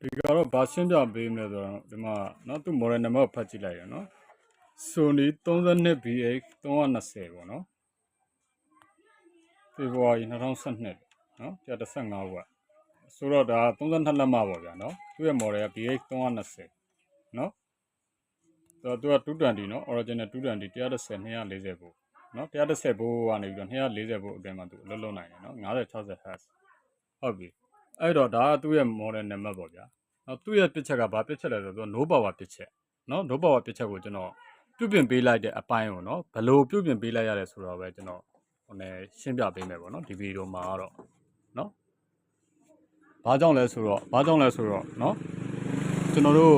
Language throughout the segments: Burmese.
ဒီကတော့ဘာရှင်းပြပေးမလဲဆိုတော့ဒီမှာเนาะသူ model number ကိုဖတ်ကြည့်လိုက်ရနော် Sony 32BH 320ပေါ့နော်ဖေဖော်ဝါရီ2012เนาะ115ဝက်ဆိုတော့ဒါ32လက်မပေါ့ဗျာเนาะသူ့ရဲ့ model က BH 320เนาะဆိုတော့သူက220เนาะ original 220 130 240ပို့เนาะ130ပို့ကနေပြီးတော့240ပို့အတွင်းမှာသူအလုပ်လုပ်နိုင်တယ်เนาะ50 60 Hz ဟုတ်ပြီ အဲ့တော့ဒါကသူ့ရဲ့ model number ပေါ့ဗျာနော်သူ့ရဲ့ပစ်ချက်ကဘာပစ်ချက်လဲဆိုတော့ no power ပစ်ချက်နော် no power ပစ်ချက်ကိုကျွန်တော်ပြုပြင်ပေးလိုက်တဲ့အပိုင်းကိုနော်ဘယ်လိုပြုပြင်ပေးလိုက်ရတယ်ဆိုတော့ပဲကျွန်တော်ဟိုနေရှင်းပြပေးမယ်ပေါ့နော်ဒီဗီဒီယိုမှာကတော့နော်ဘာကြောင့်လဲဆိုတော့ဘာကြောင့်လဲဆိုတော့နော်ကျွန်တော်တို့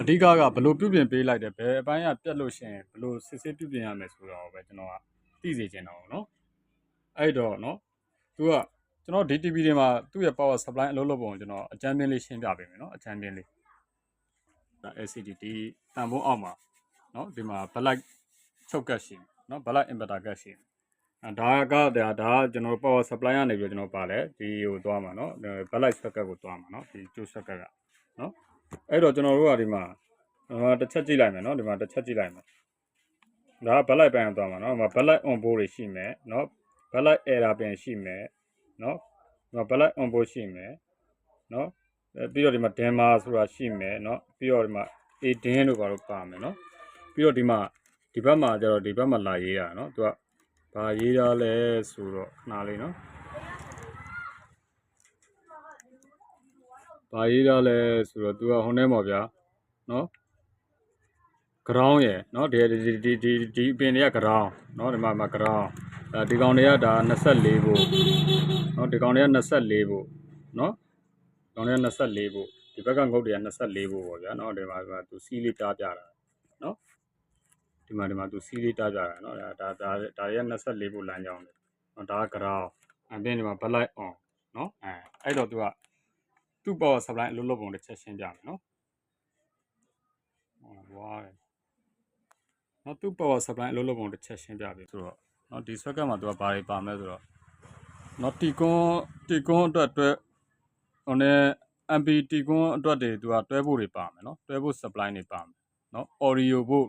အဓိကကဘယ်လိုပြုပြင်ပေးလိုက်တယ်ဘယ်အပိုင်းကပြတ်လို့ရှိရင်ဘယ်လိုစစ်စစ်ပြုပြင်ရမယ်ဆိုတော့ပဲကျွန်တော်ကသိစေချင်တာပေါ့နော်အဲ့တော့နော်သူက ကျွန်တော် DTV တွေမှာသူ့ရဲ့ power supply အလုပ်လုပ်ပုံကိုကျွန်တော်အကြမ်းပြင်းလေးရှင်းပြပေးမယ်နော်အကြမ်းပြင်းလေးဒါ LCD ဒီတန်ဖိုးအောက်မှာနော်ဒီမှာ black ချုပ်ကတ်ရှိမယ်နော် black inverter ကတ်ရှိမယ်အဲဒါကဒါဒါကကျွန်တော် power supply ကနေပြီးတော့ကျွန်တော်ပါလဲဒီဟိုသွားမှာနော် black socket ကိုသွားမှာနော်ဒီကျိုး socket ကနော်အဲ့တော့ကျွန်တော်တို့ကဒီမှာတစ်ချက်ကြည့်လိုက်မယ်နော်ဒီမှာတစ်ချက်ကြည့်လိုက်မယ်ဒါက black ပိုင်းကိုသွားမှာနော်ဒီမှာ black on board တွေရှိမယ်နော် black error ပင်ရှိမယ် နော်ဒီမှာ black on board ရှိမယ်နော်ပြီးတော့ဒီမှာ dammer ဆိုတာရှိမယ်နော်ပြီးတော့ဒီမှာ adin တို့ဘာလို့ပါမယ်နော်ပြီးတော့ဒီမှာဒီဘက်မှာကျတော့ဒီဘက်မှာလာရေးတာနော်သူကဘာရေးတာလဲဆိုတော့နားလေးနော်ဘာရေးတာလဲဆိုတော့သူကဟိုနေမှာဗျာနော် ground ရယ်နော်ဒီဒီဒီဒီပင်တွေက ground နော်ဒီမှာမှာ ground အဲဒီကောင်တွေကဒါ24ဖို့เนาะဒီကောင်တွေက24ဖို့เนาะကောင်တွေက24ဖို့ဒီဘက်ကငုတ်တွေက24ဖို့ပေါ့ဗျာเนาะဒီမှာဒီမှာသူစီးလေးတားပြတာเนาะဒီမှာဒီမှာသူစီးလေးတားပြတာเนาะဒါဒါဒါဒါတွေက24ဖို့လမ်းကြောင်းတယ်เนาะဒါက ground အပြင်ဒီမှာ black on เนาะအဲအဲ့တော့သူကသူ့ power supply အလုပ်လုပ်ပုံတစ်ချက်ရှင်းပြမယ်เนาะဟောဝါးတယ် နော်သူ့ power supply အလုပ်လုပ်ပုံတစ်ချက်ရှင်းပြပြီဆိုတော့ နော်ဒီ socket မှာသူကဘာတွေပါမလဲဆိုတော့နော်တီကွန်းတီကွန်းအတွက်တွဲဟိုနဲ့ MP တီကွန်းအတွက်တွေသူကတွဲဖို့တွေပါမယ်နော်တွဲဖို့ supply တွေပါမယ်နော် audio ဖို့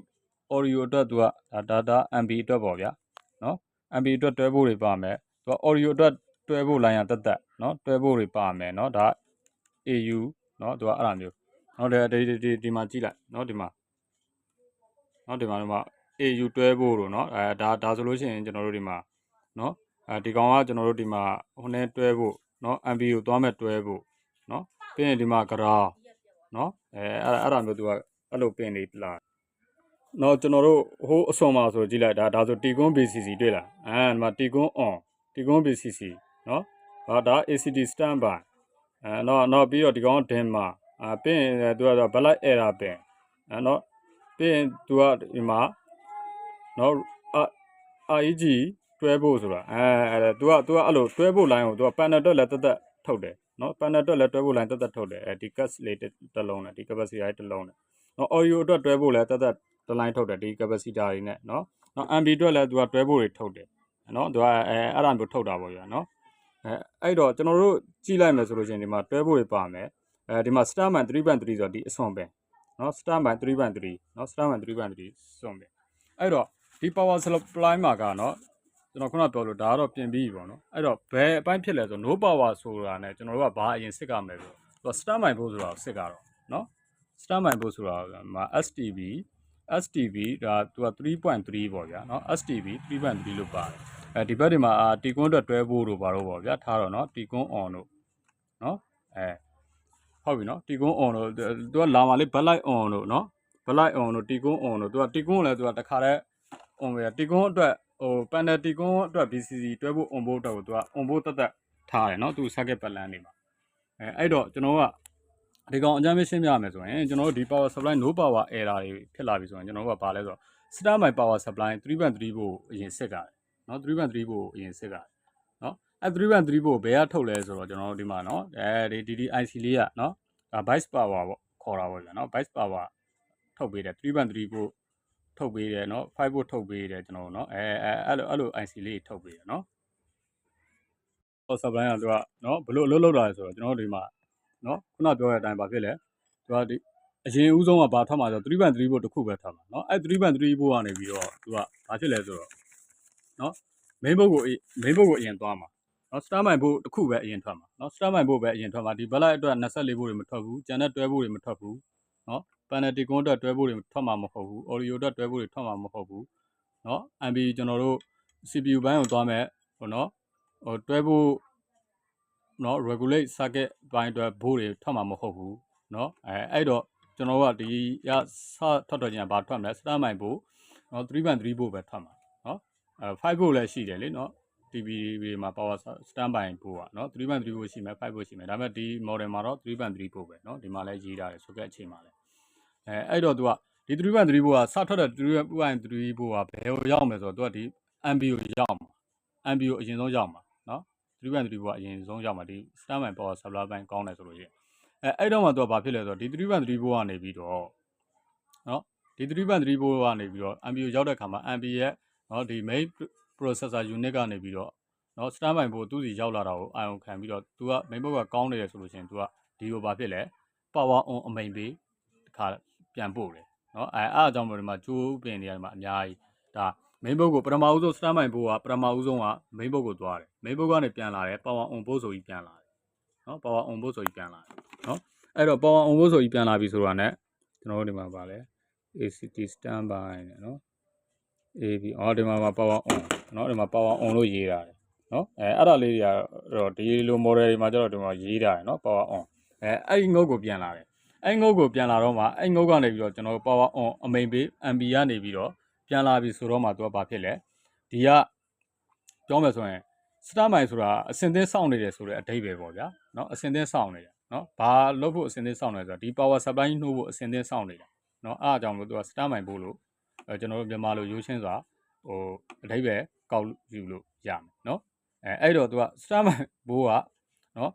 audio အတွက်သူကဒါ data MP အတွက်ပေါ့ဗျာနော် MP အတွက်တွဲဖို့တွေပါမယ်သူက audio အတွက်တွဲဖို့ line ရတက်တက်နော်တွဲဖို့တွေပါမယ်နော်ဒါ AU နော်သူကအဲ့လိုမျိုးနော်ဒီဒီဒီဒီမှာကြည့်လိုက်နော်ဒီမှာနော်ဒီမှာဒီမှာ AU တွဲဖို့လို့နော်အဲဒါဒါဆိုလို့ရှိရင်ကျွန်တော်တို့ဒီမှာနော်အဲဒီကောင်ကကျွန်တော်တို့ဒီမှာဟိုနဲ့တွဲဖို့နော် MB ကိုသွားမဲ့တွဲဖို့နော်ပြီးရင်ဒီမှာ ground နော်အဲအဲ့အဲ့ဒါမျိုးသူကအဲ့လိုပင်လေးလာနော်ကျွန်တော်တို့ဟိုးအစွန်မှာဆိုကြည့်လိုက်ဒါဒါဆိုတီကွန်း BCC တွေ့လားအဲဒီမှာတီကွန်း on တီကွန်း BCC နော်ဒါဒါ ACD standby အဲတော့တော့ပြီးတော့ဒီကောင် dim မှာအဲပြီးရင်သူကတော့ black error ပင်အဲတော့ပြီးရင်သူကဒီမှာ နော် REG တွဲဖို့ဆိုတာအဲအဲသူကသူကအဲ့လိုတွဲဖို့ line ကိုသူက panel တက်လည်းတက်တက်ထုတ်တယ်နော် panel တက်လည်းတွဲဖို့ line တက်တက်ထုတ်တယ်အဲဒီ gas လေးတစ်လုံးနဲ့ဒီ capacity တစ်လုံးနဲ့နော် audio အတွက်တွဲဖို့လည်းတက်တက်တစ် line ထုတ်တယ်ဒီ capacity တွေနဲ့နော်နော် MB အတွက်လည်းသူကတွဲဖို့တွေထုတ်တယ်နော်သူကအဲအဲ့ဒါမျိုးထုတ်တာပေါ့ဗျာနော်အဲအဲ့တော့ကျွန်တော်တို့ကြည့်လိုက်မယ်ဆိုလို့ရှိရင်ဒီမှာတွဲဖို့တွေပါမယ်အဲဒီမှာ Starman 3.3ဆိုတော့ဒီအစွန်ပဲနော် Starman 3.3နော် Starman 3.3စွန်ပဲအဲ့တော့ ဒီ power supply မှာကနော်ကျွန်တော်ခုနပြောလို့ဒါကတော့ပြင်ပြီးပြီပေါ့နော်အဲ့တော့ဘယ်အပိုင်းဖြစ်လဲဆို no power ဆိုတာ ਨੇ ကျွန်တော်တို့ကဘာအရင်စစ်ကမယ်ဆိုသူက Starman ဖို့ဆိုတာစစ်ကတော့နော် Starman ဖို့ဆိုတာမှာ STB STB ဒါသူက3.3ပေါ့ဗျာနော် STB 3.3လို့ပါတယ်အဲဒီဘက်ဒီမှာအာတီကွန်းအတွက်တွဲဖို့တို့ဘာလို့ပေါ့ဗျာထားတော့နော်တီကွန်း on တို့နော်အဲဟုတ်ပြီနော်တီကွန်း on တို့သူကလာမှာလေး back light on တို့နော် back light on တို့တီကွန်း on တို့သူကတီကွန်းလည်းသူကတခါတည်း on ပဲတီကွန်းအတွက်ဟို panel တီကွန်းအတွက် BCC တွဲဖို့ on board အတွက်ကိုသူက on board တက်တက်ထားတယ်နော်သူ circuit plan နေမှာအဲအဲ့တော့ကျွန်တော်ကဒီကောင်အကြမ်းရှင်းပြရမယ်ဆိုရင်ကျွန်တော်တို့ဒီ power supply no power error တွေဖြစ်လာပြီဆိုရင်ကျွန်တော်တို့ကဘာလဲဆိုတော့ start my power supply 3.3ဖို့အရင်စစ်ကြတယ်နော်3.3ဖို့အရင်စစ်ကြတယ်နော်အဲ3.3ဖို့ဘယ်ကထုတ်လဲဆိုတော့ကျွန်တော်တို့ဒီမှာနော်အဲဒီ DDIC လေးကနော်ဒါ byte power ပေါ့ခေါ်တာပေါ့ဗျာနော် byte power ထုတ်ပေးတယ်3.3ဖို့ ထုတ်ပေးတယ်နော်5ဖို့ထုတ်ပေးတယ်ကျွန်တော်တို့နော်အဲအဲအဲ့လိုအဲ့လို IC လေးထုတ်ပေးတယ်နော် power supply ကသူကနော်ဘလို့အလုပ်လုပ်တာလဲဆိုတော့ကျွန်တော်တို့ဒီမှာနော်ခုနပြောတဲ့အတိုင်းဘာဖြစ်လဲသူကဒီအရင်ဦးဆုံးကဘာထွက်မှာဆို3 band 3ဘို့တစ်ခုပဲထွက်မှာနော်အဲ3 band 3ဘို့ကနေပြီးတော့သူကဘာဖြစ်လဲဆိုတော့နော် main ဘုတ်ကို main ဘုတ်ကိုအရင်သွားမှာနော် star mine ဘုတ်တစ်ခုပဲအရင်ထွက်မှာနော် star mine ဘုတ်ပဲအရင်ထွက်မှာဒီဘက်လိုက်အတွက်24ဘုတ်တွေမထွက်ဘူးကျန်တဲ့တွဲဘုတ်တွေမထွက်ဘူးနော် penalty ကွန်းအတွက်တွဲဘုတ်တွေထွက်မှာမဟုတ်ဘူး audio အတွက်တွဲဘုတ်တွေထွက်မှာမဟုတ်ဘူးနော် MB ကျွန်တော်တို့ CPU ဘိုင်းကိုသွားမယ်ဟိုနော်ဟိုတွဲဘုတ်နော် regulate circuit ဘိုင်းအတွက်ဘို့တွေထွက်မှာမဟုတ်ဘူးနော်အဲအဲ့တော့ကျွန်တော်တို့ကဒီရစထွက်တော့ကျင်ဘာထွက်မလဲ star mine ဘို့နော်3 band 3ဘို့ပဲထွက်မှာနော်အဲ5ဘို့လည်းရှိတယ်လေနော် TV တွေမှာ power standby ပို့อ่ะเนาะ3 band 3ပို့ရှိမယ်5ပို့ရှိမယ်ဒါပေမဲ့ဒီ model မှာတော့3 band 3ပို့ပဲเนาะဒီမှာလည်းရေးထားတယ်ဆိုခဲ့အချိန်မှာလည်း အဲအဲ့တော့ तू ကဒီ3.3ဘိုးကစထွက်တဲ့3.3ဘိုးကဘယ်ကိုရောက်မလဲဆိုတော့ तू ကဒီ MB ကိုရောက်မှာ MB ကိုအရင်ဆုံးရောက်မှာနော်3.3ဘိုးကအရင်ဆုံးရောက်မှာဒီ standby power supply ဘိုင်းကောင်းတယ်ဆိုလို့ရှိရင်အဲအဲ့တော့မှ तू ကဘာဖြစ်လဲဆိုတော့ဒီ3.3ဘိုးကနေပြီးတော့နော်ဒီ3.3ဘိုးကနေပြီးတော့ MB ကိုရောက်တဲ့ခါမှာ MB ရဲ့နော်ဒီ main processor unit ကနေပြီးတော့နော် standby ဘိုးသူ့စီရောက်လာတာကိုအာရုံခံပြီးတော့ तू က main board ကကောင်းနေတယ်ဆိုလို့ရှိရင် तू ကဒီလိုဘာဖြစ်လဲ power on အမိန်ပေးတခါ ပြန်ပို့တယ်နော်အဲအားအကြောင်းမို့ဒီမှာကျိုးပင်နေရာမှာအများကြီးဒါ main board ကိုပထမဦးဆုံး stand by ဖို့ကပထမဦးဆုံးက main board ကိုသွားတယ် main board ကနေပြန်လာတယ် power on ဖို့ဆိုပြီးပြန်လာတယ်နော် power on ဖို့ဆိုပြီးပြန်လာတယ်နော်အဲ့တော့ power on ဖို့ဆိုပြီးပြန်လာပြီဆိုတာ ਨੇ ကျွန်တော်တို့ဒီမှာပါလဲ ACT stand by နဲ့နော် AB အော်ဒီမှာပါ power on နော်ဒီမှာ power on လို့ရေးထားတယ်နော်အဲအဲ့ဒါလေးတွေကတော့ဒီလို model တွေမှာကျတော့ဒီမှာရေးတာရယ်နော် power on အဲအဲ့ဒီငုတ်ကိုပြန်လာတယ် အဲ့ငုတ်ကိုပြန်လာတော့မှအဲ့ငုတ်ကနေပြီးတော့ကျွန်တော် power on အမိန်ပေး MB ကနေပြီးတော့ပြန်လာပြီဆိုတော့မှသူကဘာဖြစ်လဲဒီကပြောမယ်ဆိုရင် star mine ဆိုတာအစင်သင်းစောင့်နေတယ်ဆိုတဲ့အဓိပ္ပာယ်ပေါ့ဗျာနော်အစင်သင်းစောင့်နေတယ်နော်ဘာလုပ်ဖို့အစင်သင်းစောင့်နေလဲဆိုတော့ဒီ power supply နှိုးဖို့အစင်သင်းစောင့်နေတာနော်အဲ့အကြောင်းလို့သူက star mine ပို့လို့အဲကျွန်တော်တို့မြန်မာလိုရိုးရှင်းစွာဟိုအဓိပ္ပာယ်ကောက်ယူလို့ရမယ်နော်အဲအဲ့တော့ तू က Starman ဘိုးကနော်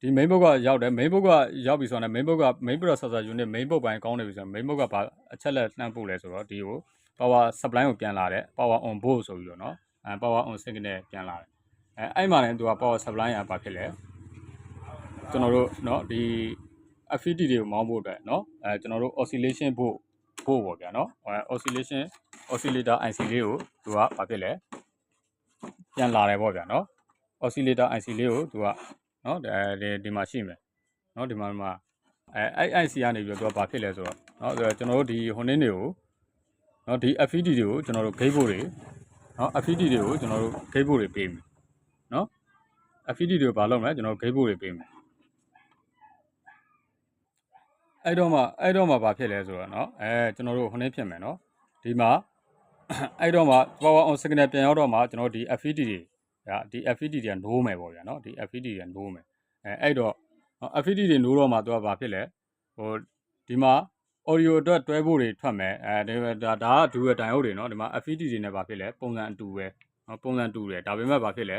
ဒီ main book ကရောက်တယ် main book ကရောက်ပြီဆိုတော့ main book က main processor unit main book ဘိုင်းကောင်းနေပြီဆိုတော့ main book ကဘာအချက်လက်နှမ်းပို့လဲဆိုတော့ဒီကို power supply ကိုပြန်လာတယ် power on board ဆိုပြီးတော့နော်အဲ power on signal ပြန်လာတယ်အဲအဲ့မှာလည်း तू က power supply ကဘာဖြစ်လဲကျွန်တော်တို့နော်ဒီ FET တွေကိုမောင်းဖို့အတွက်နော်အဲကျွန်တော်တို့ oscillation board ဖို့ပေါ့ဗျာနော်အဲ oscillation oscillator IC လေးကို तू ကဘာဖြစ်လဲပြန်လာတယ်ပေါ့ဗျာနော် oscillator IC လေးကိုသူက နော်ဒီဒီမှာရှိမယ်နော်ဒီမှာဒီမှာအဲအဲ့ IC ကနေပြီးတော့သူကဘာဖြစ်လဲဆိုတော့နော်ကျွန်တော်တို့ဒီဟိုနင်းတွေကိုနော်ဒီ FET တွေကိုကျွန်တော်တို့ gate board တွေနော် FET တွေကိုကျွန်တော်တို့ gate board တွေပေးမယ်နော် FET တွေကိုဘာလုပ်မလဲကျွန်တော်တို့ gate board တွေပေးမယ်အဲ့တော့မှအဲ့တော့မှဘာဖြစ်လဲဆိုတော့နော်အဲကျွန်တော်တို့ဟိုနင်းဖြစ်မယ်နော်ဒီမှာအဲ့တော့မှ power on signal ပြန်ရောက်တော့မှကျွန်တော်ဒီ FET တွေ ဒါဒီ FED တွေကနိုးမယ်ပေါ့ဗျာနော်ဒီ FED တွေကနိုးမယ်အဲအဲ့တော့ FED တွေနိုးတော့မှသူကဘာဖြစ်လဲဟိုဒီမှာ audio အတွက်တွဲဖို့တွေထွက်မယ်အဲဒါဒါကဒူရတိုင်ဟုတ်တွေနော်ဒီမှာ FED တွေနဲ့ဘာဖြစ်လဲပုံစံအတူပဲနော်ပုံစံတူတယ်ဒါပေမဲ့ဘာဖြစ်လဲ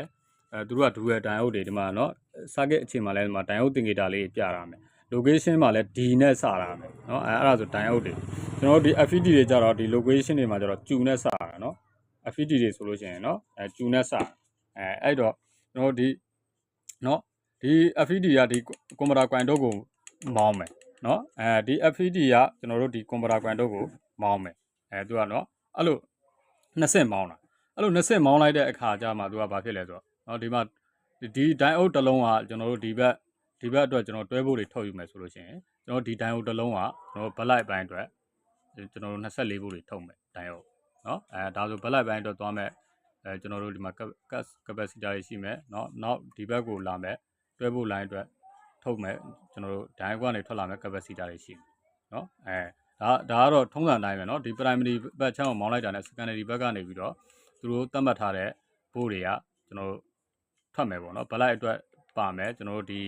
အဲသူတို့ကဒူရတိုင်ဟုတ်တွေဒီမှာနော် circuit အခြေမှာလဲဒီမှာတိုင်ဟုတ်တင်ဂေတာလေးပြတာမယ် location မှာလဲ D နဲ့စတာမယ်နော်အဲအဲ့ဒါဆိုတိုင်ဟုတ်တွေကျွန်တော်တို့ဒီ FED တွေကြတော့ဒီ location တွေမှာကြတော့ကျူနဲ့စတာနော် FED တွေဆိုလို့ရှိရင်နော်အဲကျူနဲ့စတာ အဲအဲ့တော့ကျွန်တော်ဒီနော်ဒီ FED ကဒီကွန်ပျူတာကွန်တုတ်ကိုမောင်းမယ်နော်အဲဒီ FED ကကျွန်တော်တို့ဒီကွန်ပျူတာကွန်တုတ်ကိုမောင်းမယ်အဲသူကနော်အဲ့လိုနှစ်ဆင့်မောင်းတာအဲ့လိုနှစ်ဆင့်မောင်းလိုက်တဲ့အခါကျမှသူကဘာဖြစ်လဲဆိုတော့နော်ဒီမှာဒီဒိုင်အုပ်တစ်လုံးကကျွန်တော်တို့ဒီဘက်ဒီဘက်အတွက်ကျွန်တော်တွဲဖို့တွေထုတ်ယူမယ်ဆိုလို့ရှိရင်ကျွန်တော်ဒီဒိုင်အုပ်တစ်လုံးကကျွန်တော်ဘလိုက်ပိုင်းအတွက်ကျွန်တော်တို့24ဖို့တွေထုတ်မယ်ဒိုင်အုပ်နော်အဲဒါဆိုဘလိုက်ပိုင်းအတွက်သွားမယ် အဲကျွန်တော်တို့ဒီမှာ gas capacitor ရှိမယ်နောက်နောက်ဒီဘက်ကိုလာမယ်တွဲဖို့လိုင်းအတွက်ထုတ်မယ်ကျွန်တော်တို့ diagram ကနေထွက်လာမယ် capacitor တွေရှိနော်အဲဒါဒါကတော့ထုံးစံတိုင်းပဲနော်ဒီ primary ဘက်ချမ်းကိုမောင်းလိုက်တာနဲ့ secondary ဘက်ကနေပြီးတော့သူတို့သတ်မှတ်ထားတဲ့ဘိုးတွေကကျွန်တော်တို့ထွက်မယ်ပေါ့နော်ဘလိုက်အတွက်ပါမယ်ကျွန်တော်တို့ဒီ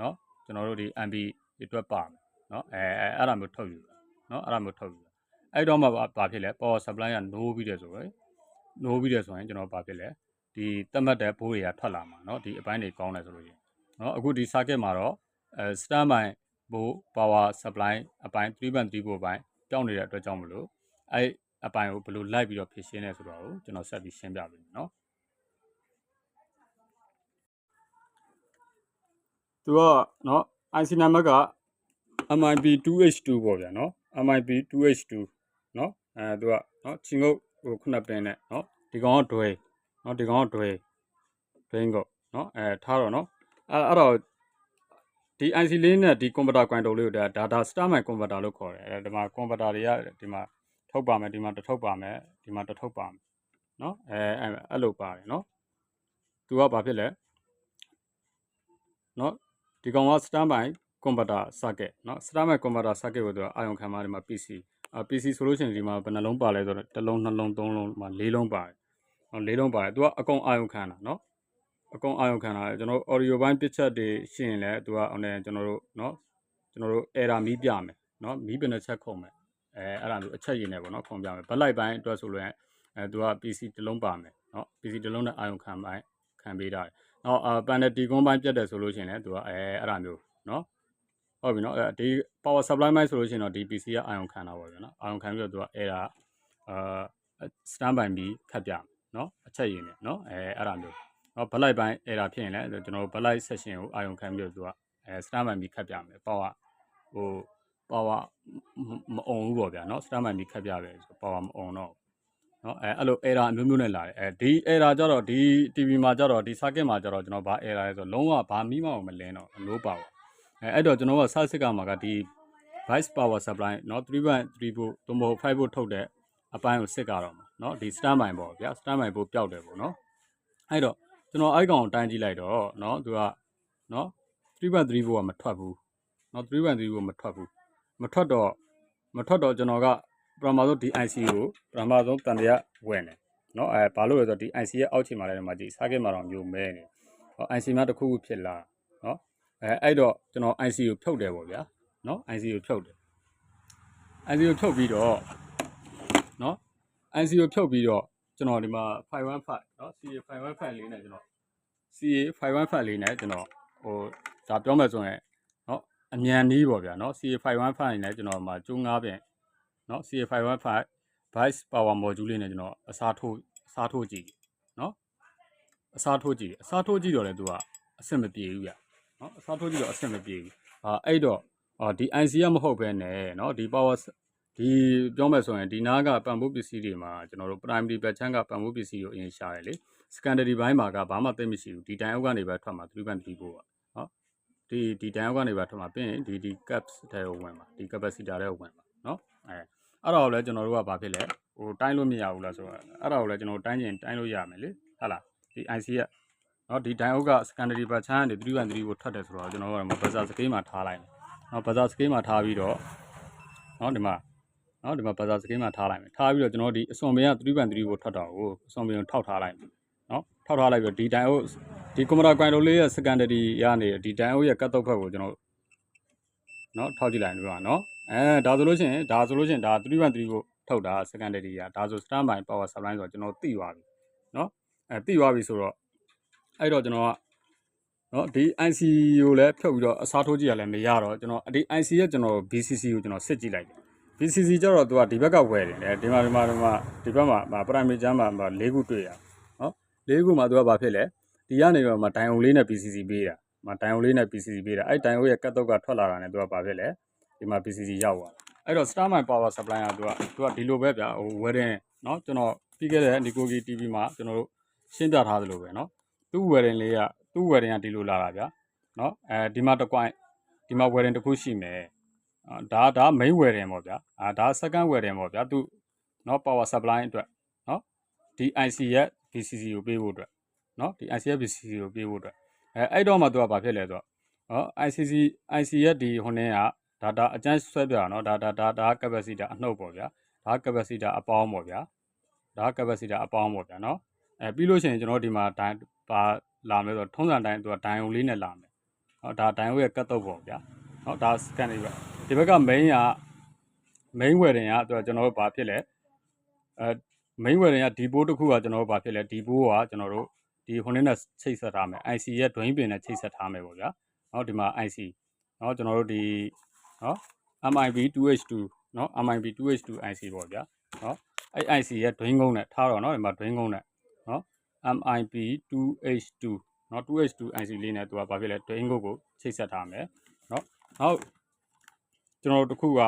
နော်ကျွန်တော်တို့ဒီ MB အတွက်ပါမယ်နော်အဲအဲအဲ့ဒါမျိုးထုတ်ယူနော်အဲ့ဒါမျိုးထုတ်ယူအဲ့တော့မှပါဖြစ်လဲ power supply က no ပြီးတယ်ဆိုတော့ ယ် no ပြီးတယ်ဆိုရင်ကျွန်တော်ဘာဖြစ်လဲဒီတတ်မှတ်တဲ့ဘိုးတွေကထွက်လာမှာเนาะဒီအပိုင်းတွေကောင်းတယ်ဆိုလို့ရင်เนาะအခုဒီ circuit မှာတော့အဲ star mine ဘိုး power supply အပိုင်း3 band 3ဘိုးပိုင်းပြောင်းနေတဲ့အတွက်ကြောင့်မလို့အဲ့အပိုင်းကိုဘယ်လိုလိုက်ပြီးတော့ဖြည့်ရှင်းလဲဆိုတော့ကျွန်တော်ဆက်ပြီးရှင်းပြပေးမယ်เนาะသူကเนาะ IC နံပါတ်က MIP2H2 ပေါ့ဗျာနော် MIP2H2 နော်အဲသူကနော်ချင်းငုတ် ဟိုခုနပြင်နဲ့နော်ဒီကောင်ကဒွေနော်ဒီကောင်ကဒွေဒွင်းကိုနော်အဲထားတော့နော်အဲအဲ့တော့ဒီ IC လေးနဲ့ဒီ computer quantum လေးကိုဒါ data starman computer လို့ခေါ်တယ်အဲဒီမှာ computer တွေကဒီမှာထုတ်ပါမယ်ဒီမှာတထုတ်ပါမယ်ဒီမှာတထုတ်ပါမယ်နော်အဲအဲ့လိုပါတယ်နော်သူကဘာဖြစ်လဲနော်ဒီကောင်က standby computer circuit နော် standby computer circuit ကိုသူကအာရုံခံမှာဒီမှာ PC PC ဆိုလို့ရှိရင်ဒီမှာဘယ်နှလုံးပါလဲဆိုတော့တစ်လုံးနှလုံးသုံးလုံးမှာလေးလုံးပါတယ်။ဟောလေးလုံးပါတယ်။ तू ကအကုန်အာရုံခံတာနော်။အကုန်အာရုံခံတာကျွန်တော် audio ဘိုင်းပြချက်တွေရှိရင်လည်း तू ကအောင်တယ်ကျွန်တော်တို့နော်ကျွန်တော်တို့ error မီးပြမယ်နော်မီးပင်နဲ့ချက်ခုံမယ်အဲအဲ့ဒါမျိုးအချက်ရည်နဲ့ပေါ့နော်ခုံပြမယ်ဘက်လိုက်ပိုင်းအတွက်ဆိုလို့ရင်အဲ तू က PC တစ်လုံးပါမယ်နော် PC တစ်လုံးနဲ့အာရုံခံပိုင်းခံပေးတာ။နောက်ပန်နတီကွန်ပိုင်းပြတ်တယ်ဆိုလို့ရှိရင်လည်း तू ကအဲအဲ့ဒါမျိုးနော် ဟုတ်ပြီနော်အဲဒီ power supply မိုင်းဆိုလို့ရှိရင်တော့ဒီ PC ကအာရုံခံတာပါဗျာနော်အာရုံခံပြီးတော့သူကအဲဒါအာ stand by ပြီးခတ်ပြမယ်နော်အချက်ရည်နဲ့နော်အဲအဲ့ဒါမျိုးနော်ဘလိုက်ပိုင်းအဲဒါဖြစ်ရင်လည်းကျွန်တော်တို့ဘလိုက် session ကိုအာရုံခံပြီးတော့သူကအဲ stand by ပြီးခတ်ပြမယ် power ဟို power မအုံဘူးပေါ့ဗျာနော် stand by ပြီးခတ်ပြပဲဆို power မအုံတော့နော်အဲအဲ့လို error အမျိုးမျိုးနဲ့လာတယ်အဲဒီ error ကြတော့ဒီ TV မှာကြတော့ဒီ circuit မှာကြတော့ကျွန်တော်ဘာ error လဲဆိုတော့လုံးဝဘာမိမအောင်မလင်းတော့ low power အဲအဲ့တော့ကျွန်တော်ကစစစ်ကမှာကဒီ vice power supply เนาะ3.3 volt သို့မဟုတ်5 volt ထုတ်တဲ့အပိုင်းကိုစစ်ကြတော့မှာเนาะဒီ stand by ပေါ့ဗျာ stand by ပို့ပျောက်တယ်ပေါ့เนาะအဲ့တော့ကျွန်တော်အဲ့ကောင်ကိုတိုင်းကြည့်လိုက်တော့เนาะသူကเนาะ3.3 volt ကမထွက်ဘူးเนาะ3.3 volt မထွက်ဘူးမထွက်တော့မထွက်တော့ကျွန်တော်ကပထမဆုံးဒီ IC ကိုပထမဆုံးတန်တရားဝင်တယ်เนาะအဲဘာလို့လဲဆိုတော့ဒီ IC ရဲ့အောက်ခြေမှာလည်းဒီမှာကြည့် circuit မှာတော့မျိုးမဲနေဟော IC မှာတစ်ခုခုဖြစ်လာเนาะ အဲအဲ့တော့ကျွန်တော် IC ကိုဖြုတ်တယ်ပေါ့ဗျာနော် IC ကိုဖြုတ်တယ် IC ကိုဖြုတ်ပြီးတော့နော် IC ကိုဖြုတ်ပြီးတော့ကျွန်တော်ဒီမှာ515နော် CA 515လေးနဲ့ကျွန်တော် CA 515လေးနဲ့ကျွန်တော်ဟိုဒါပြောမယ်ဆိုရင်နော်အမြန်နီးပေါ့ဗျာနော် CA 515လေးနဲ့ကျွန်တော်မှာကျိုး9ပြင်နော် CA 515 vice power module လေးနဲ့ကျွန်တော်အစားထိုးအစားထိုးကြည့်နော်အစားထိုးကြည့်အစားထိုးကြည့်တော့လေသူကအဆင်မပြေဘူးဗျာ နော်အစားထိုးကြည့်တော့အဆင်မပြေဘူးအာအဲ့တော့ဒီ IC ကမဟုတ်ပဲနဲ့နော်ဒီ power ဒီပြောမယ်ဆိုရင်ဒီနားကပံပိုးပစ္စည်းတွေမှာကျွန်တော်တို့ primary ဘက်ချမ်းကပံပိုးပစ္စည်းကိုအရင်ရှာတယ်လေ secondary ဘိုင်းမှာကဘာမှသိမရှိဘူးဒီတိုင်အောက်ကနေပဲထွက်မှာ3 band 3 board ပါနော်ဒီဒီတိုင်အောက်ကနေပဲထွက်မှာပြင်ဒီဒီ caps တဲ့ဝင်ပါဒီ capacitor တဲ့ဝင်ပါနော်အဲအဲ့ဒါကိုလည်းကျွန်တော်တို့ကဘာဖြစ်လဲဟိုတိုင်းလို့မရဘူးလားဆိုတော့အဲ့ဒါကိုလည်းကျွန်တော်တိုင်းကျင်တိုင်းလို့ရမယ်လေဟုတ်လားဒီ IC က နော်ဒီဒိုင်အုပ်က secondary ဘတ်ချမ်းကနေ3.3ကိုထွက်တယ်ဆိုတော့ကျွန်တော်တို့ကဘဇာစကေးမှာထားလိုက်မယ်နော်ဘဇာစကေးမှာထားပြီးတော့နော်ဒီမှာနော်ဒီမှာဘဇာစကေးမှာထားလိုက်မယ်ထားပြီးတော့ကျွန်တော်ဒီအစွန်ပင်က3.3ကိုထွက်တော့ကိုအစွန်ပင်ကိုထောက်ထားလိုက်မယ်နော်ထောက်ထားလိုက်ပြီးဒီဒိုင်အုပ်ဒီကွန်ပျူတာကွန်တိုလေးရဲ့ secondary ရနေဒီဒိုင်အုပ်ရဲ့ကတ်တော့ဖက်ကိုကျွန်တော်နော်ထောက်ကြည့်လိုက်လို့ပါနော်အဲဒါဆိုလို့ရှိရင်ဒါဆိုလို့ရှိရင်ဒါ3.3ကိုထုတ်တာ secondary ရဒါဆို standby power supply ဆိုတော့ကျွန်တော်သိသွားပြီနော်အဲသိသွားပြီဆိုတော့ အဲ့တော့ကျွန်တော်ကနော်ဒီ IC ကိုလည်းဖြုတ်ပြီးတော့အစားထိုးကြည့်ရလဲမရတော့ကျွန်တော်ဒီ IC ရဲ့ကျွန်တော် BCC ကိုကျွန်တော်စစ်ကြည့်လိုက်တယ် BCC ကျတော့သူကဒီဘက်ကဝယ်တယ်လေဒီမှာဒီမှာဒီမှာဒီဘက်မှာ primary ကျမ်းမှာ၄ခုတွေ့ရနော်၄ခုမှာသူကဘာဖြစ်လဲဒီကနေတော့မှတိုင်အုံလေးနဲ့ BCC ပေးတာမတိုင်အုံလေးနဲ့ BCC ပေးတာအဲ့တိုင်အုံရဲ့ကတ်တော့ကထွက်လာတာနဲ့သူကဘာဖြစ်လဲဒီမှာ BCC ရောက်သွားအဲ့တော့ Starmine Power Supply ကသူကသူကဒီလိုပဲဗျာဟိုဝယ်တယ်နော်ကျွန်တော်ပြီးခဲ့တဲ့ Nikogi TV မှာကျွန်တော်တို့ရှင်းပြထားသလိုပဲနော် သူ့ဝယ်တယ်လေးကသူ့ဝယ်တယ်ကဒီလိုလာတာဗျာနော်အဲဒီမှာတစ်ကွိုင်းဒီမှာဝယ်တယ်တစ်ခုရှိမယ်အာဒါဒါ main ဝယ်တယ်ပေါ့ဗျာအာဒါ second ဝယ်တယ်ပေါ့ဗျာသူနော် power supply အတွက်နော်ဒီ IC ရဲ့ BCC ကိုပေးဖို့အတွက်နော်ဒီ IC ရဲ့ BCC ကိုပေးဖို့အတွက်အဲအဲ့တော့မှသူကဘာဖြစ်လဲဆိုတော့နော် ICC IC ရဲ့ဒီဟိုနည်းက data အကျန်းဆွဲပြနော် data data capacity အနှုတ်ပေါ့ဗျာဒါ capacity အပေါင်းပေါ့ဗျာဒါ capacity အပေါင်းပေါ့ဗျာနော်အဲပြီးလို့ရှိရင်ကျွန်တော်ဒီမှာ ဒိုင်ပါလာမယ်ဆိုတော့ထုံးစံတိုင်းသူကဒိုင်ယုံလေးနဲ့လာမယ်ဟောဒါဒိုင်ယုံရဲ့ကတ်တော့ပေါ့ဗျာဟောဒါ scan လေးပဲဒီဘက်က main က main wedding ကသူကကျွန်တော်တို့ဘာဖြစ်လဲအဲ main wedding ကဒီဘိုးတစ်ခုကကျွန်တော်တို့ဘာဖြစ်လဲဒီဘိုးကကျွန်တော်တို့ဒီဟိုနဲ့ချိတ်ဆက်ထားမယ် IC ရဲ့ drain pin နဲ့ချိတ်ဆက်ထားမယ်ပေါ့ဗျာเนาะဒီမှာ IC เนาะကျွန်တော်တို့ဒီเนาะ MIB 2H2 เนาะ MIB 2H2 IC ပေါ့ဗျာเนาะအဲ့ IC ရဲ့ drain ကုန်းနဲ့ထားတော့เนาะဒီမှာ drain ကုန်းနဲ့ เนาะ MIB 2H2 เนาะ 2H2 IC လေးနဲ့သူကဘာဖြစ်လဲ drain ကုန်းကိုချိတ်ဆက်ထားမယ်เนาะ နောက်ကျွန်တော်တို့တစ်ခုက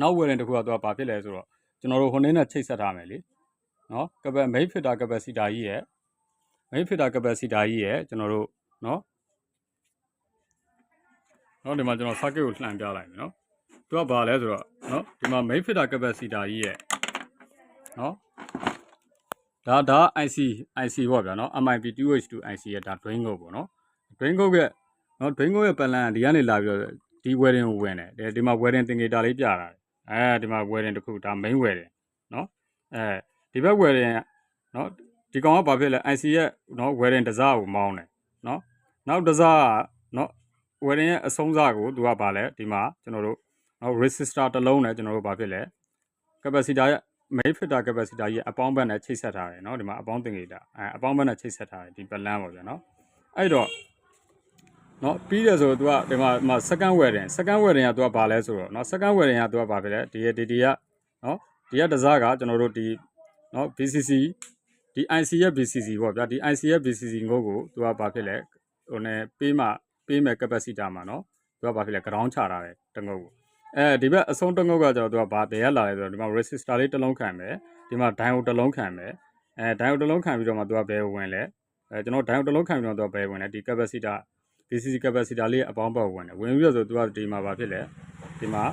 နောက်ဝယ်ရင်တစ်ခုကသူကဘာဖြစ်လဲဆိုတော့ကျွန်တော်တို့ဟိုနေ့နဲ့ချိတ်ဆက်ထားမယ်လေနော်ကပမိတ်ဖစ်တာ capacity ကြီးရဲ့မိတ်ဖစ်တာ capacity ကြီးရဲ့ကျွန်တော်တို့နော်နော်ဒီမှာကျွန်တော် circuit ကိုလှန်ပြလိုက်မယ်နော်သူကဘာလဲဆိုတော့နော်ဒီမှာမိတ်ဖစ်တာ capacity ကြီးရဲ့နော် ဒါဒါ IC IC ပေါ့ဗျာနော် MIP 2H2 IC ရဲ့ဒါ drain code ပေါ့နော် drain code ရဲ့နော် drain code ရဲ့ plan ဒီကနေလာပြီးတော့ဒီ wearing ကိုဝင်တယ်ဒီဒီမှာ wearing သင်္ကေတလေးပြတာတယ်အဲဒီမှာ wearing တစ်ခုဒါ main wearing နော်အဲဒီဘက် wearing နော်ဒီကောင်ကဘာဖြစ်လဲ IC ရဲ့နော် wearing တစ်စားကိုမောင်းတယ်နော်နောက်တစ်စားကနော် wearing ရဲ့အဆုံးစားကိုသူကဘာလဲဒီမှာကျွန်တော်တို့နော် resistor တစ်လုံးနဲ့ကျွန်တော်တို့ဘာဖြစ်လဲ capacitor ရဲ့ main filter capacitor ရဲ့အပေါင်းဘက်နဲ့ချိတ်ဆက်ထားတယ်เนาะဒီမှာအပေါင်းသင်္ကေတအဲအပေါင်းဘက်နဲ့ချိတ်ဆက်ထားတယ်ဒီ plan ပေါ့ဗျာเนาะအဲ့တော့เนาะပြီးတယ်ဆိုတော့ तू ကဒီမှာဒီမှာ second wearing second wearing က तू ကဘာလဲဆိုတော့เนาะ second wearing က तू ကဘာဖြစ်လဲဒီဒီဒီကเนาะဒီကတစားကကျွန်တော်တို့ဒီเนาะ BCC ဒီ IC ရဲ့ BCC ပေါ့ဗျာဒီ IC ရဲ့ BCC ငုတ်ကို तू ကဘာဖြစ်လဲဟိုနဲ့ပေးမှပေးမဲ့ capacitor မှာเนาะ तू ကဘာဖြစ်လဲ ground ချထားတယ်တငုတ်ကို အဲဒီဘက်အဆုံးတစ်ငုတ်ကကျတော့သူကဘာဘယ်ရလာလဲဆိုတော့ဒီမှာ resistor လေးတစ်လုံးခံမယ်ဒီမှာ diode တစ်လုံးခံမယ်အဲ diode တစ်လုံးခံပြီးတော့မှသူကဘယ်ဝင်လဲအဲကျွန်တော် diode တစ်လုံးခံပြီးတော့သူကဘယ်ဝင်လဲဒီ capacitor BCC capacitor လေးအပေါင်းပေါက်ဝင်တယ်ဝင်ပြီးတော့ဆိုသူကဒီမှာဘာဖြစ်လဲဒီမှာ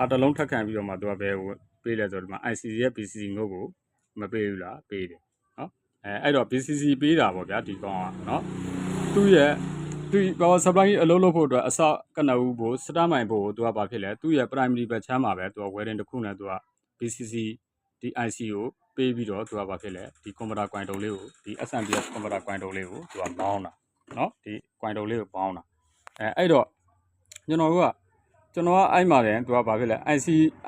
အတစ်လုံးထပ်ခံပြီးတော့မှသူကဘယ်ပေးလဲဆိုတော့ဒီမှာ ICC ရဲ့ BCC ငုတ်ကိုမပေးဘူးလားပေးတယ်နော်အဲအဲ့တော့ BCC ပေးတာပေါ့ဗျာဒီကောင်ကနော်သူ့ရဲ့ သူ power supply ကြီးအလုပ်လုပ်ဖို့အတွက်အစကနဦးဖို့ start မိုင်ဖို့သူကဘာဖြစ်လဲသူ့ရဲ့ primary ဘက်ချမ်းမှာပဲသူက welding တစ်ခုနဲ့သူက BCC ဒီ IC ကိုပေးပြီးတော့သူကဘာဖြစ်လဲဒီ computer ကွိုင်တုံလေးကိုဒီ SMPS computer ကွိုင်တုံလေးကိုသူကမောင်းတာเนาะဒီကွိုင်တုံလေးကိုမောင်းတာအဲအဲ့တော့ကျွန်တော်တို့ကကျွန်တော်ကအဲ့မှာတယ်သူကဘာဖြစ်လဲ IC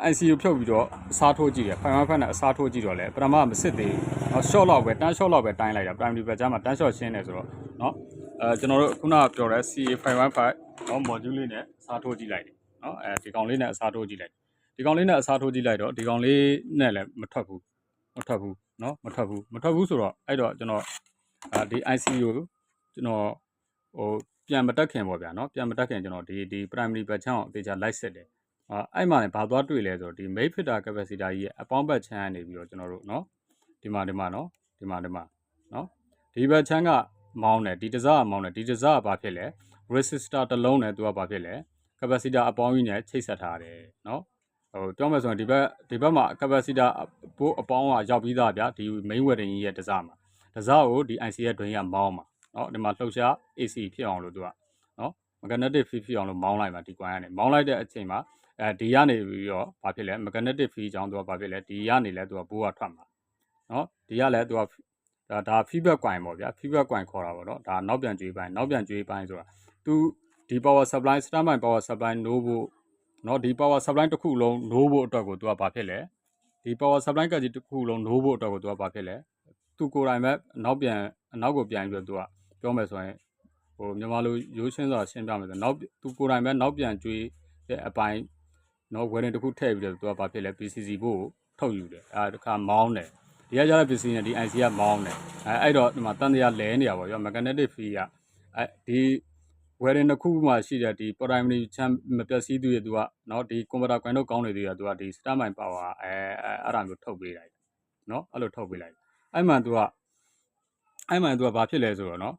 IC ကိုဖြုတ်ပြီးတော့အစားထိုးကြည့်တယ်ဖိုင်ဝမ်ဖက်နဲ့အစားထိုးကြည့်တော့လဲပထမမစစ်သေးဘူးเนาะ short လောက်ပဲတန်း short လောက်ပဲတိုင်းလိုက်တာ primary ဘက်ချမ်းမှာတန်း short ရှင်းနေဆိုတော့เนาะ အဲကျွန်တော်တို့ခုနကပြောတဲ့ CA515 နော် module လေးနဲ့အစားထိုးကြည့်လိုက်တယ်နော်အဲဒီကောင်လေးနဲ့အစားထိုးကြည့်လိုက်ဒီကောင်လေးနဲ့အစားထိုးကြည့်လိုက်တော့ဒီကောင်လေးနဲ့လည်းမထွက်ဘူးမထွက်ဘူးနော်မထွက်ဘူးမထွက်ဘူးဆိုတော့အဲ့တော့ကျွန်တော်အဲဒီ ICU ကျွန်တော်ဟိုပြန်မတက်ခင်ပေါ့ဗျာနော်ပြန်မတက်ခင်ကျွန်တော်ဒီဒီ primary batch ကိုအသေးချာ light set တယ်အဲ့မှာလည်းဘာသွားတွေ့လဲဆိုတော့ဒီ main filter capacitor ကြီးရဲ့အပေါင်းဘက်ချမ်းကနေပြီးတော့ကျွန်တော်တို့နော်ဒီမှာဒီမှာနော်ဒီမှာဒီမှာနော်ဒီဘက်ချမ်းက မောင်းတယ်ဒီတစားကမောင်းတယ်ဒီတစားကဘာဖြစ်လဲ resistor တစ်လုံးနဲ့သူကဘာဖြစ်လဲ capacitor အပေါင်းကြီးနဲ့ချိတ်ဆက်ထားတယ်နော်ဟိုပြောမယ်ဆိုရင်ဒီဘက်ဒီဘက်မှာ capacitor ဘိုးအပေါင်းကရောက်ပြီးသားဗျာဒီ main wiring ကြီးရဲ့တစားမှာတစားကိုဒီ IC ရဲ့ drain ကမောင်းမှာနော်ဒီမှာလှုပ်ရှား AC ဖြစ်အောင်လို့သူကနော် magnetic field ဖြစ်အောင်လို့မောင်းလိုက်မှာဒီ coin ကနေမောင်းလိုက်တဲ့အချိန်မှာအဲဒီကနေပြီးတော့ဘာဖြစ်လဲ magnetic field ကြောင့်သူကဘာဖြစ်လဲဒီကနေလဲသူကဘိုးကထွက်မှာနော်ဒီကလည်းသူက ဒါဒါ feedback coin ပေါ့ဗျာ feedback coin ခေါ်တာပေါ့เนาะဒါနောက်ပြန်ကြွေးပိုင်းနောက်ပြန်ကြွေးပိုင်းဆိုတာသူဒီ power supply standby power supply နိုးဖို့เนาะဒီ power supply တစ်ခုလုံးနိုးဖို့အတွက်ကိုသူကဘာဖြစ်လဲဒီ power supply ကကြီးတစ်ခုလုံးနိုးဖို့အတွက်ကိုသူကဘာဖြစ်လဲသူကိုယ်တိုင်ပဲနောက်ပြန်နောက်ကိုပြန်ပြီးတော့သူကပြောမယ်ဆိုရင်ဟိုမြန်မာလိုရိုးရှင်းစွာရှင်းပြမယ်ဆိုနောက်သူကိုယ်တိုင်ပဲနောက်ပြန်ကြွေးတဲ့အပိုင်းနော်ဝယ်ရင်တစ်ခုထည့်ပြီးတော့သူကဘာဖြစ်လဲ PCC ဖို့ထုတ်ယူတယ်အဲတခါမောင်းတယ် ဒီကကြတဲ့ PCC နဲ့ဒီ IC ကမောင်းတယ်အဲအဲ့တော့ဒီမှာတန်တရားလဲနေရပါရော magnetic field ကအဲဒီ wearing တစ်ခုမှရှိတဲ့ဒီ primary ချမ်းမပြတ်စည်းသူရဲ့သူကเนาะဒီ converter coin တော့ကောင်းနေသေးတယ်သူကဒီ star mine power အဲအဲ့ဒါမျိုးထုတ်ပေးလိုက်เนาะအဲ့လိုထုတ်ပေးလိုက်အဲ့မှသူကအဲ့မှသူကဘာဖြစ်လဲဆိုတော့เนาะ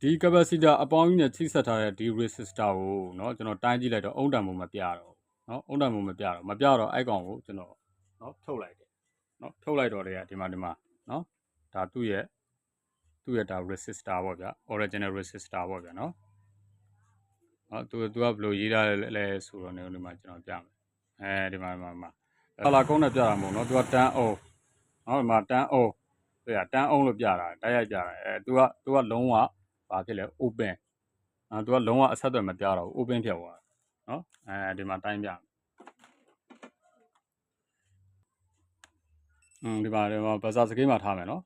ဒီ capacitor အပေါင်းကြီးနဲ့ချိတ်ဆက်ထားတဲ့ဒီ resistor ကိုเนาะကျွန်တော်တိုင်းကြည့်လိုက်တော့အုံတံပုံမပြတော့เนาะအုံတံပုံမပြတော့မပြတော့အဲ့ကောင်ကိုကျွန်တော်เนาะထုတ်လိုက် နော်ထုတ်လိုက်တော့လေဒီမှာဒီမှာနော်ဒါသူ့ရဲ့သူ့ရဲ့ဒါ resistor ပေါ့ဗျာ original resistor ပေါ့ဗျာနော်ဟောသူသူကဘယ်လိုရေးထားလဲလဲဆိုတော့နေဒီမှာကျွန်တော်ပြမယ်အဲဒီမှာမှာမှာဆလာကုန်းနဲ့ပြတာမဟုတ်နော်သူကတန်းအောင်နော်ဒီမှာတန်းအောင်သူကတန်းအောင်လို့ပြတာတိုက်ရိုက်ပြတာအဲသူကသူကလုံးဝဘာဖြစ်လဲ open နော်သူကလုံးဝအဆက်အသွယ်မပြတော့ဘူး open ဖြစ်သွားတာနော်အဲဒီမှာတိုင်းပြမယ် ဒီပါဒီပါဘာသာစကေးမှာထားမယ်နော်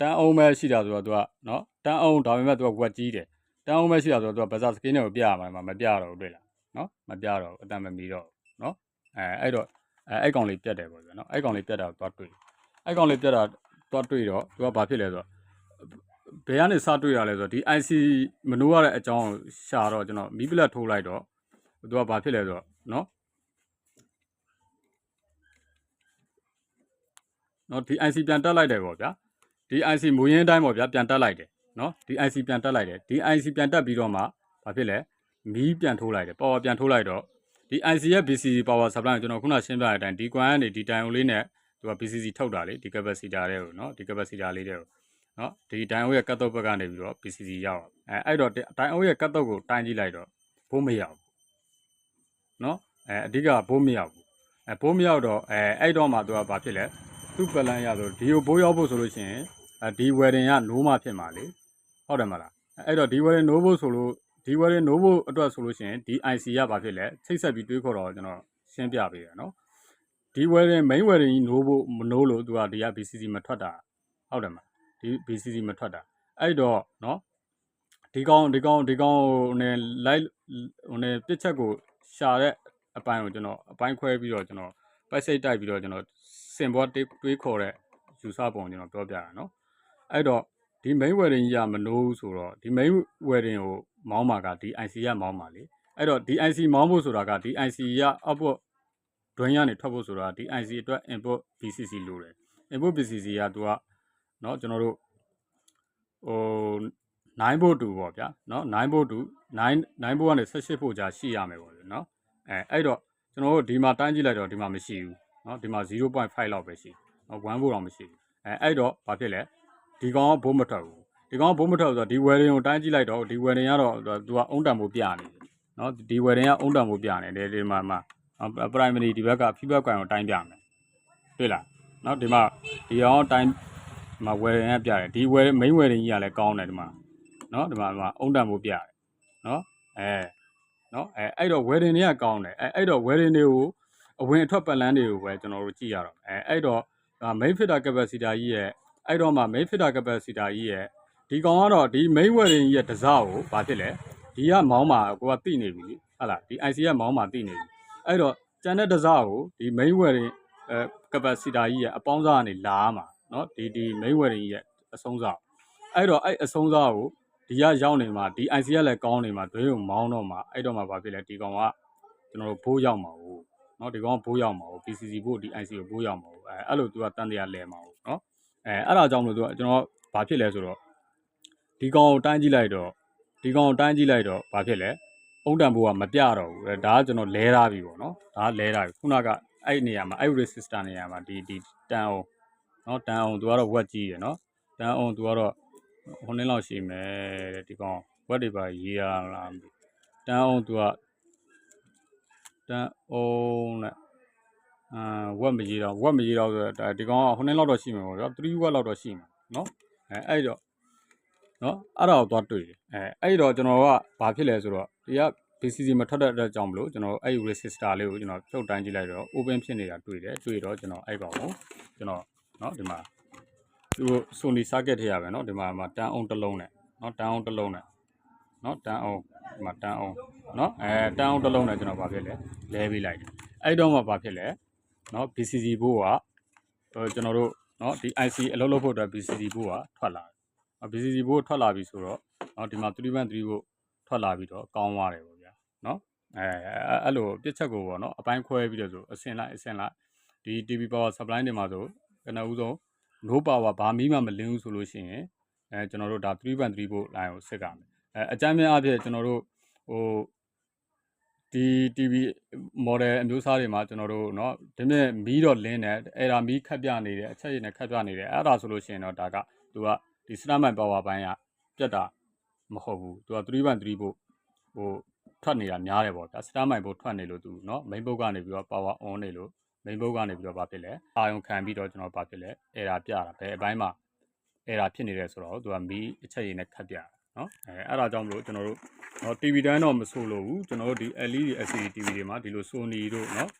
တန်းအောင်ပဲရှိတာဆိုတော့သူကနော်တန်းအောင်ဒါပေမဲ့သူကဝက်ကြီးတယ်တန်းအောင်ပဲရှိတာဆိုတော့သူကဘာသာစကေးနဲ့ကိုပြရမှာမပြတော့ဘူးတွေ့လားနော်မပြတော့ဘူးအတန်မမီတော့ဘူးနော်အဲအဲ့တော့အဲအဲ့ကောင်လေးပြတ်တယ်ပေါ့ဗျာနော်အဲ့ကောင်လေးပြတ်တာသွားတွေ့အဲ့ကောင်လေးပြတ်တာသွားတွေ့တော့သူကဘာဖြစ်လဲဆိုတော့ဘယ်ကနေစတွေ့ရလဲဆိုတော့ဒီ IC မနိုးရတဲ့အကြောင်းရှာတော့ကျွန်တော်မီးပလက်ထိုးလိုက်တော့သူကဘာဖြစ်လဲဆိုတော့နော် နော်ဒီ IC ပြန်တက်လိုက်တယ်ပေါ့ဗျာဒီ IC မူရင်းအတိုင်းပေါ့ဗျာပြန်တက်လိုက်တယ်နော်ဒီ IC ပြန်တက်လိုက်တယ်ဒီ IC ပြန်တက်ပြီးတော့မှဘာဖြစ်လဲမီးပြန်ထိုးလိုက်တယ် power ပြန်ထိုးလိုက်တော့ဒီ IC ရဲ့ BCC power supply ကိုကျွန်တော်ခုနရှင်းပြတဲ့အတိုင်းဒီကွမ်ကနေဒီတိုင်အိုလေးနဲ့သူက BCC ထုတ်တာလေဒီ capacitor တွေကိုနော်ဒီ capacitor လေးတွေကိုနော်ဒီတိုင်အိုရဲ့ကတ်တော့ဘက်ကနေပြီးတော့ BCC ရောက်အောင်အဲအဲ့တော့တိုင်အိုရဲ့ကတ်တော့ကိုတိုင်းကြည့်လိုက်တော့ဘိုးမရောက်ဘူးနော်အဲအဓိကဘိုးမရောက်ဘူးအဲဘိုးမရောက်တော့အဲအဲ့တော့မှသူကဘာဖြစ်လဲ သူ့ပလန်ရဆိုဒီကိုဘိုးရောက်ဖို့ဆိုလို့ရှိရင်အဲဒီ wedding က no မှဖြစ်မှာလေဟုတ်တယ်မလားအဲ့တော့ဒီ wedding no ဖို့ဆိုလို့ဒီ wedding no ဖို့အတွက်ဆိုလို့ရှိရင်ဒီ IC ကဘာဖြစ်လဲချိတ်ဆက်ပြီးတွေးခေါ်တော့ကျွန်တော်ရှင်းပြပေးရနော်ဒီ wedding main wedding ကြီး no ဖို့မ no လို့သူကဒီက BCC မထွက်တာဟုတ်တယ်မလားဒီ BCC မထွက်တာအဲ့တော့နော်ဒီကောင်ဒီကောင်ဒီကောင်ဟိုနေလိုက်ဟိုနေပြစ်ချက်ကိုရှာတဲ့အပိုင်းကိုကျွန်တော်အပိုင်းခွဲပြီးတော့ကျွန်တော်ပိုက်စိတ်တိုက်ပြီးတော့ကျွန်တော် စင်ဘောတွေးခေါ်တဲ့ယူဆပုံကျွန်တော်ပြောပြတာနော်အဲ့တော့ဒီ main wedding ကြီးကမနိုးဘူးဆိုတော့ဒီ main wedding ကိုမောင်းမှာကဒီ IC ကမောင်းမှာလေအဲ့တော့ဒီ IC မောင်းဖို့ဆိုတာကဒီ IC က output ဒွင်းရနေထွက်ဖို့ဆိုတာဒီ IC အတွက် input BCC လိုတယ် input BCC ကသူကเนาะကျွန်တော်တို့ဟို9ဘို့တူပေါ့ဗျာเนาะ9ဘို့တူ9 9ဘို့ကနေ18ဘို့ကြာရှိရမယ်ပေါ့ဗျာเนาะအဲအဲ့တော့ကျွန်တော်တို့ဒီမှာတိုင်းကြည့်လိုက်တော့ဒီမှာမရှိဘူး နော်ဒီမှာ0.5လောက်ပဲရှိနော်1ဖို့တော့မရှိအဲအဲ့တော့ဘာဖြစ်လဲဒီကောင်ကဘုံမထွက်ဘူးဒီကောင်ကဘုံမထွက်ဆိုတော့ဒီဝယ်ရင်ကိုတိုင်းကြည့်လိုက်တော့ဒီဝယ်ရင်ကတော့သူကအုံတံမိုးပြနေတယ်နော်ဒီဝယ်ရင်ကအုံတံမိုးပြနေတယ်ဒီမှာမှာ primary ဒီဘက်က feedback ကောင်ကိုတိုင်းပြမယ်တွေ့လားနော်ဒီမှာဒီအောင်တိုင်းမှာဝယ်ရင်ကပြတယ်ဒီဝယ် main ဝယ်ရင်ကြီးကလည်းကောင်းတယ်ဒီမှာနော်ဒီမှာဒီမှာအုံတံမိုးပြတယ်နော်အဲနော်အဲအဲ့တော့ဝယ်ရင်တွေကကောင်းတယ်အဲအဲ့တော့ဝယ်ရင်တွေကို အဝင်အထွက်ပတ်လန်းတွေကိုပဲကျွန်တော်တို့ကြည့်ရတော့အဲအဲ့တော့ main filter capacitor ကြီးရဲ့အဲ့တော့မှ main filter capacitor ကြီးရဲ့ဒီကောင်ကတော့ဒီ main wedding ကြီးရဲ့တစားကိုဘာဖြစ်လဲဒီကမောင်းမှာကိုကတိနေပြီလေဟုတ်လားဒီ IC ကမောင်းမှာတိနေပြီအဲ့တော့ကျန်တဲ့တစားကိုဒီ main wedding အဲ capacitor ကြီးရဲ့အပေါင်းစားကနေလာမှာเนาะဒီဒီ main wedding ကြီးရဲ့အဆုံးစားအဲ့တော့အဲ့အဆုံးစားကိုဒီကရောက်နေမှာဒီ IC ကလည်းကောင်းနေမှာဒွေးကိုမောင်းတော့မှာအဲ့တော့မှဘာဖြစ်လဲဒီကောင်ကကျွန်တော်တို့ဘိုးရောက်မှာဟုတ် နော်ဒီကောင်ဘိုးရောက်မှာဘူး PCC ဘိုးဒီ IC ကိုဘိုးရောက်မှာဘူးအဲအဲ့လိုသူကတန်တရားလဲမှာဘူးနော်အဲအဲ့ဒါကြောင့်မလို့သူကကျွန်တော်ဘာဖြစ်လဲဆိုတော့ဒီကောင်ကိုတိုင်းကြည့်လိုက်တော့ဒီကောင်ကိုတိုင်းကြည့်လိုက်တော့ဘာဖြစ်လဲအုံတံဘိုးကမပြတော့ဘူးအဲဒါကကျွန်တော်လဲထားပြီပေါ့နော်ဒါကလဲထားပြီခုနကအဲ့နေရာမှာအဲ့ resistor နေရာမှာဒီဒီတန်အောင်နော်တန်အောင်သူကတော့ဝက်ကြီးရယ်နော်တန်အောင်သူကတော့ဟိုနင်းလောက်ရှိမယ်တဲ့ဒီကောင်ဝက်တွေပါရေးရလားတန်အောင်သူက တန်အောင်နဲ့အာဝက်မရေးတော့ဝက်မရေးတော့ဆိုတော့ဒါဒီကောင်ကဟိုနည်းလောက်တော့ရှိမှာပေါ့ဗျာ3ဝက်လောက်တော့ရှိမှာနော်အဲအဲ့တော့နော်အဲ့ဒါကိုသွားတွေ့တယ်အဲအဲ့တော့ကျွန်တော်ကဘာဖြစ်လဲဆိုတော့ဒီက BCC မထွက်တဲ့အတွက်ကြောင့်မလို့ကျွန်တော်အဲ့ဒီ resistor လေးကိုကျွန်တော်ဖြုတ်တိုင်းကြည့်လိုက်တော့ open ဖြစ်နေတာတွေ့တယ်တွေ့တော့ကျွန်တော်အဲ့ကောင်ကိုကျွန်တော်နော်ဒီမှာသူ Sony circuit ထဲရပဲနော်ဒီမှာမှာတန်အောင်တစ်လုံးနဲ့နော်တန်အောင်တစ်လုံးနဲ့ နော်တန်အောင်ဒီမှာတန်အောင်နော်အဲတန်အောင်တစ်လုံးနဲ့ကျွန်တော်ဘာဖြစ်လဲလဲပေးလိုက်တယ်အဲ့တော့မှဘာဖြစ်လဲနော် BCC ဘိုးကဟိုကျွန်တော်တို့နော်ဒီ IC အလုပ်လုပ်ဖို့အတွက် BCC ဘိုးကထွက်လာတယ် BCC ဘိုးထွက်လာပြီဆိုတော့နော်ဒီမှာ313ဘိုးထွက်လာပြီးတော့ကောင်းသွားတယ်ပေါ့ဗျာနော်အဲအဲ့လိုပြစ်ချက်ကိုပေါ့နော်အပိုင်းခွဲပြီးတော့ဆိုအစင်လိုက်အစင်လိုက်ဒီ TV power supply တွေမှာဆိုကနဦးဆုံး no power ဘာမီးမှမလင်းဘူးဆိုလို့ရှိရင်အဲကျွန်တော်တို့ဒါ313ဘို့ line ကိုစစ်ကမယ် အဲအကြမ်းများအဖြစ်ကျွန်တော်တို့ဟိုဒီ TV model အမျိုးအစားတွေမှာကျွန်တော်တို့เนาะဒီမြဲမီးတော့လင်းတယ်အဲ့ဒါမီးခတ်ပြနေတယ်အချက်ရည်နဲ့ခတ်ပြနေတယ်အဲ့ဒါဆိုလို့ရှိရင်တော့ဒါကသူကဒီ Starman power ဘိုင်းကပြတ်တာမဟုတ်ဘူးသူက313ဘို့ဟိုထွက်နေတာများတယ်ပေါ့ဗျာ Starman ဘို့ထွက်နေလို့သူเนาะ main ဘုတ်ကနေပြီးတော့ power on နေလို့ main ဘုတ်ကနေပြီးတော့ဘာဖြစ်လဲအာယုံခံပြီးတော့ကျွန်တော်ဘာဖြစ်လဲ error ပြတာဘယ်အပိုင်းမှာ error ဖြစ်နေတယ်ဆိုတော့သူကမီးအချက်ရည်နဲ့ခတ်ပြတာ နော်အဲအဲ့ဒါကြောင့်မလို့ကျွန်တော်တို့နော် TV တန်းတော့မဆိုလို့ဘူးကျွန်တော်တို့ဒီ LED LCD TV တွေမှာဒီလို Sony တို့နော်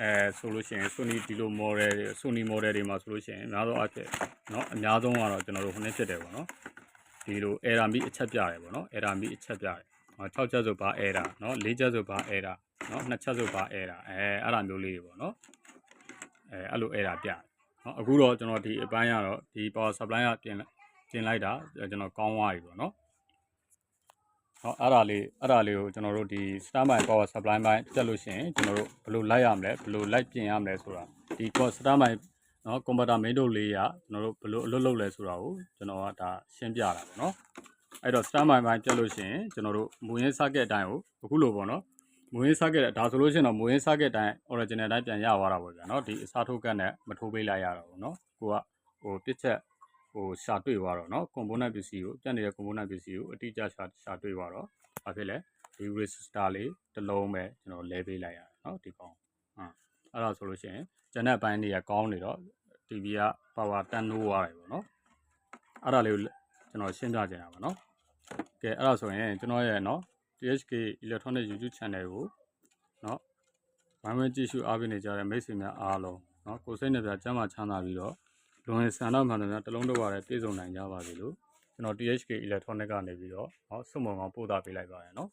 အဲဆိုလို့ရှိရင် Sony ဒီလို model တွေ Sony model တွေမှာဆိုလို့ရှိရင်အများဆုံးအဖြစ်နော်အများဆုံးကတော့ကျွန်တော်တို့ခုနှစ်ဖြစ်တယ်ပေါ့နော်ဒီလို error မိအချက်ပြတယ်ပေါ့နော် error မိအချက်ပြတယ်6ချက်ဆိုပါ error နော်4ချက်ဆိုပါ error နော်2ချက်ဆိုပါ error အဲအဲ့ဒါမျိုးလေးတွေပေါ့နော်အဲအဲ့လို error ပြတယ်နော်အခုတော့ကျွန်တော်ဒီအပိုင်းကတော့ဒီ power supply ကပြင် တင်လိုက်တာကျွန်တော်ကောင်းသွားပြီပေါ့နော်ဟောအဲ့ဒါလေးအဲ့ဒါလေးကိုကျွန်တော်တို့ဒီ standby power supply ဘိုင်းပြတ်လို့ရှိရင်ကျွန်တော်တို့ဘယ်လိုလိုက်ရမလဲဘယ်လိုလိုက်ပြင်ရမလဲဆိုတာဒီ standby နော် computer main တို့လေးကကျွန်တော်တို့ဘယ်လိုအလုပ်လုပ်လဲဆိုတာကိုကျွန်တော်ကဒါရှင်းပြတာပေါ့နော်အဲ့တော့ standby ဘိုင်းပြတ်လို့ရှိရင်ကျွန်တော်တို့မူရင်း socket အတိုင်းကိုအခုလိုပေါ့နော်မူရင်း socket ဒါဆိုလို့ရှိရင်တော့မူရင်း socket အတိုင်း original အတိုင်းပြန်ရသွားတာပေါ့ဗျာနော်ဒီအစားထုတ်ကတ်နဲ့မထိုးပေးလိုက်ရတာပေါ့နော်ကိုကဟိုပြစ်ချက် ဟိုရှာတွေ့သွားတော့เนาะ component ပစ္စည်းကိုပြတ်နေတဲ့ component ပစ္စည်းကိုအတိအကျရှာရှာတွေ့သွားတော့ဘာဖြစ်လဲဒီ resistor လေးတစ်လုံးပဲကျွန်တော်လဲပေးလိုက်ရတယ်เนาะဒီကောင်ဟမ်အဲ့ဒါဆိုလို့ရှိရင်ဂျန်တဲ့ဘိုင်းတွေကကောင်းနေတော့ TV က power တန်နိုးသွားတယ်ပေါ့เนาะအဲ့ဒါလေးကိုကျွန်တော်ရှင်းပြချင်တာပါเนาะကဲအဲ့ဒါဆိုရင်ကျွန်တော်ရဲ့เนาะ THK electronic YouTube channel ကိုเนาะဝိုင်းဝန်းကြည့်ရှုအားပေးနေကြတဲ့မိတ်ဆွေများအားလုံးเนาะကိုယ်စိတ်နဲ့ပြကျမ်းမာချမ်းသာပြီးတော့ လွန်ရင်ဆန္ဒမှန်တယ်များတစ်လုံးတော့ပါတယ်ပြည့်စုံနိုင်ကြပါစေလို့ကျွန်တော် THK Electronic ကနေပြီးတော့ဟောစုံမုံကောင်ပို့တာပေးလိုက်ပါရနော်